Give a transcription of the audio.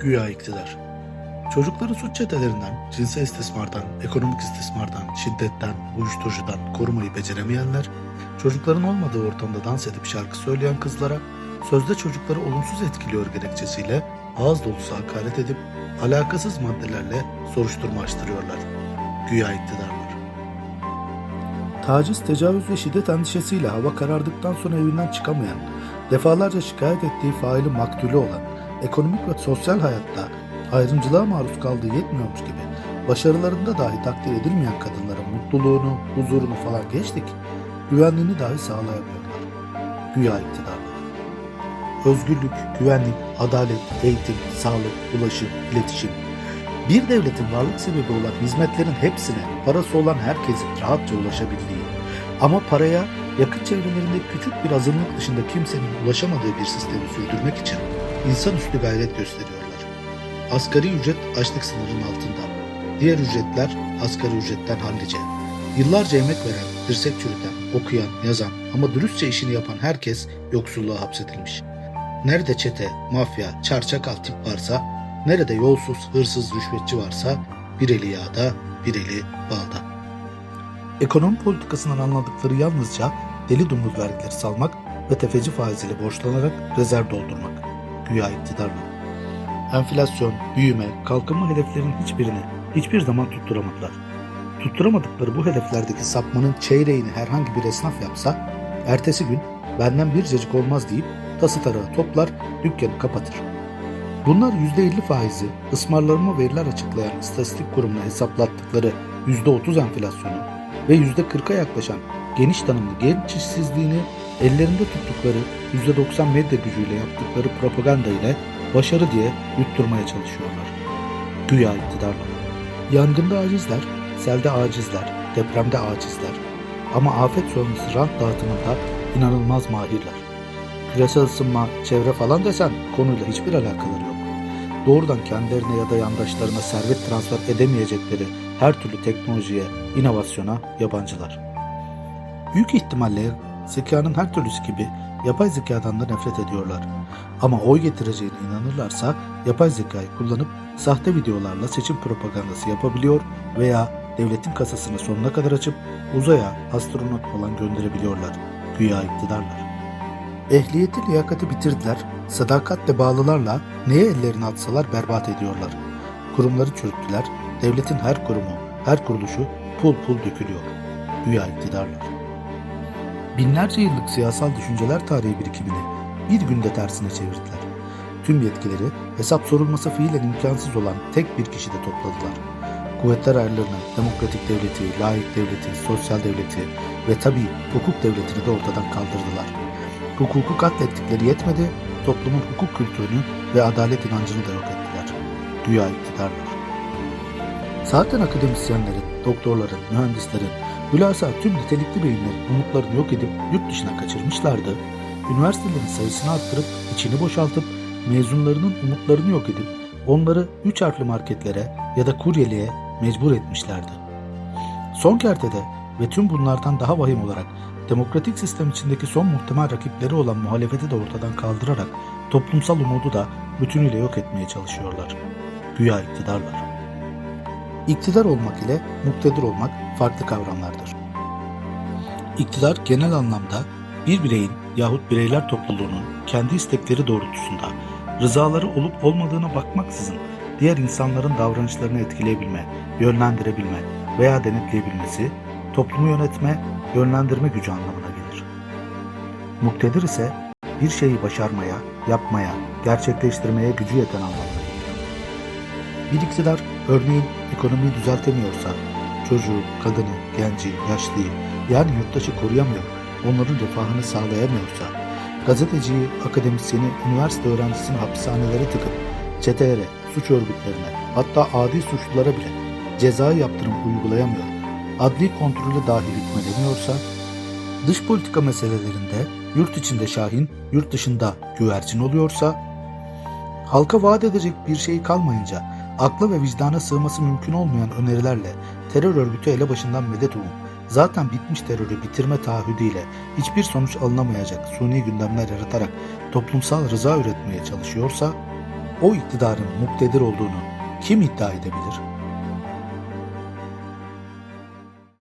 Güya iktidar. Çocukları suç çetelerinden, cinsel istismardan, ekonomik istismardan, şiddetten, uyuşturucudan korumayı beceremeyenler, çocukların olmadığı ortamda dans edip şarkı söyleyen kızlara, sözde çocukları olumsuz etkiliyor gerekçesiyle ağız dolusu hakaret edip alakasız maddelerle soruşturma açtırıyorlar. Güya iktidarlar. Taciz, tecavüz ve şiddet endişesiyle hava karardıktan sonra evinden çıkamayan, defalarca şikayet ettiği faili maktulü olan, ekonomik ve sosyal hayatta ayrımcılığa maruz kaldığı yetmiyormuş gibi başarılarında dahi takdir edilmeyen kadınlara mutluluğunu, huzurunu falan geçtik, güvenliğini dahi sağlayamıyorlar. Güya iktidarlar. Özgürlük, güvenlik, adalet, eğitim, sağlık, ulaşım, iletişim. Bir devletin varlık sebebi olan hizmetlerin hepsine parası olan herkesin rahatça ulaşabildiği ama paraya yakın çevrelerinde küçük bir azınlık dışında kimsenin ulaşamadığı bir sistemi sürdürmek için insanüstü gayret gösteriyorlar. Asgari ücret açlık sınırının altında. Diğer ücretler asgari ücretten hallice. Yıllarca emek veren, dirsek çürüten, okuyan, yazan ama dürüstçe işini yapan herkes yoksulluğa hapsedilmiş. Nerede çete, mafya, çarçakal tip varsa, nerede yolsuz, hırsız, rüşvetçi varsa bir eli yağda, bir eli balda. Ekonomi politikasından anladıkları yalnızca deli dumruz vergileri salmak ve tefeci faiziyle borçlanarak rezerv doldurmak. Güya iktidarla. Enflasyon, büyüme, kalkınma hedeflerinin hiçbirini hiçbir zaman tutturamadılar. Tutturamadıkları bu hedeflerdeki sapmanın çeyreğini herhangi bir esnaf yapsa, ertesi gün benden bir cacık olmaz deyip tası tarağı toplar, dükkanı kapatır. Bunlar %50 faizi ısmarlarıma veriler açıklayan istatistik kurumuna hesaplattıkları %30 enflasyonu ve %40'a yaklaşan geniş tanımlı genç işsizliğini ellerinde tuttukları %90 medya gücüyle yaptıkları propaganda ile başarı diye yutturmaya çalışıyorlar. Güya iktidarlar. Yangında acizler, selde acizler, depremde acizler. Ama afet sonrası rant dağıtımında inanılmaz mahirler. Küresel ısınma, çevre falan desen konuyla hiçbir alakaları yok. Doğrudan kendilerine ya da yandaşlarına servet transfer edemeyecekleri her türlü teknolojiye, inovasyona yabancılar. Büyük ihtimalle zekanın her türlüsü gibi yapay zekadan da nefret ediyorlar. Ama oy getireceğine inanırlarsa yapay zekayı kullanıp sahte videolarla seçim propagandası yapabiliyor veya devletin kasasını sonuna kadar açıp uzaya astronot falan gönderebiliyorlar. Güya iktidarlar. Ehliyeti liyakati bitirdiler, sadakatle bağlılarla neye ellerini atsalar berbat ediyorlar. Kurumları çürüttüler, devletin her kurumu, her kuruluşu pul pul dökülüyor. Güya iktidarlar. Binlerce yıllık siyasal düşünceler tarihi birikimini bir günde tersine çevirdiler. Tüm yetkileri hesap sorulması fiilen imkansız olan tek bir kişide topladılar. Kuvvetler ayrılığını, demokratik devleti, layık devleti, sosyal devleti ve tabii hukuk devletini de ortadan kaldırdılar. Hukuku katlettikleri yetmedi, toplumun hukuk kültürünü ve adalet inancını da yok ettiler. Güya iktidarlar. Zaten akademisyenlerin, doktorların, mühendislerin, hülasa tüm nitelikli beyinlerin umutlarını yok edip yurt dışına kaçırmışlardı. Üniversitelerin sayısını arttırıp, içini boşaltıp, mezunlarının umutlarını yok edip, onları üç harfli marketlere ya da kuryeliğe mecbur etmişlerdi. Son kertede ve tüm bunlardan daha vahim olarak demokratik sistem içindeki son muhtemel rakipleri olan muhalefeti de ortadan kaldırarak toplumsal umudu da bütünüyle yok etmeye çalışıyorlar. Güya iktidarlar. İktidar olmak ile muktedir olmak farklı kavramlardır. İktidar genel anlamda bir bireyin yahut bireyler topluluğunun kendi istekleri doğrultusunda rızaları olup olmadığına bakmaksızın diğer insanların davranışlarını etkileyebilme, yönlendirebilme veya denetleyebilmesi, toplumu yönetme, yönlendirme gücü anlamına gelir. Muktedir ise bir şeyi başarmaya, yapmaya, gerçekleştirmeye gücü yeten anlamına. Bir iktidar örneğin ekonomiyi düzeltemiyorsa, çocuğu, kadını, genci, yaşlıyı yani yurttaşı koruyamıyor, onların refahını sağlayamıyorsa, gazeteciyi, akademisyeni, üniversite öğrencisini hapishanelere tıkıp çetelere, suç örgütlerine hatta adi suçlulara bile cezai yaptırım uygulayamıyor, adli kontrolü dahi hükmedemiyorsa, dış politika meselelerinde yurt içinde şahin, yurt dışında güvercin oluyorsa, halka vaat edecek bir şey kalmayınca akla ve vicdana sığması mümkün olmayan önerilerle terör örgütü elebaşından medet umup zaten bitmiş terörü bitirme taahhüdüyle hiçbir sonuç alınamayacak suni gündemler yaratarak toplumsal rıza üretmeye çalışıyorsa o iktidarın muktedir olduğunu kim iddia edebilir?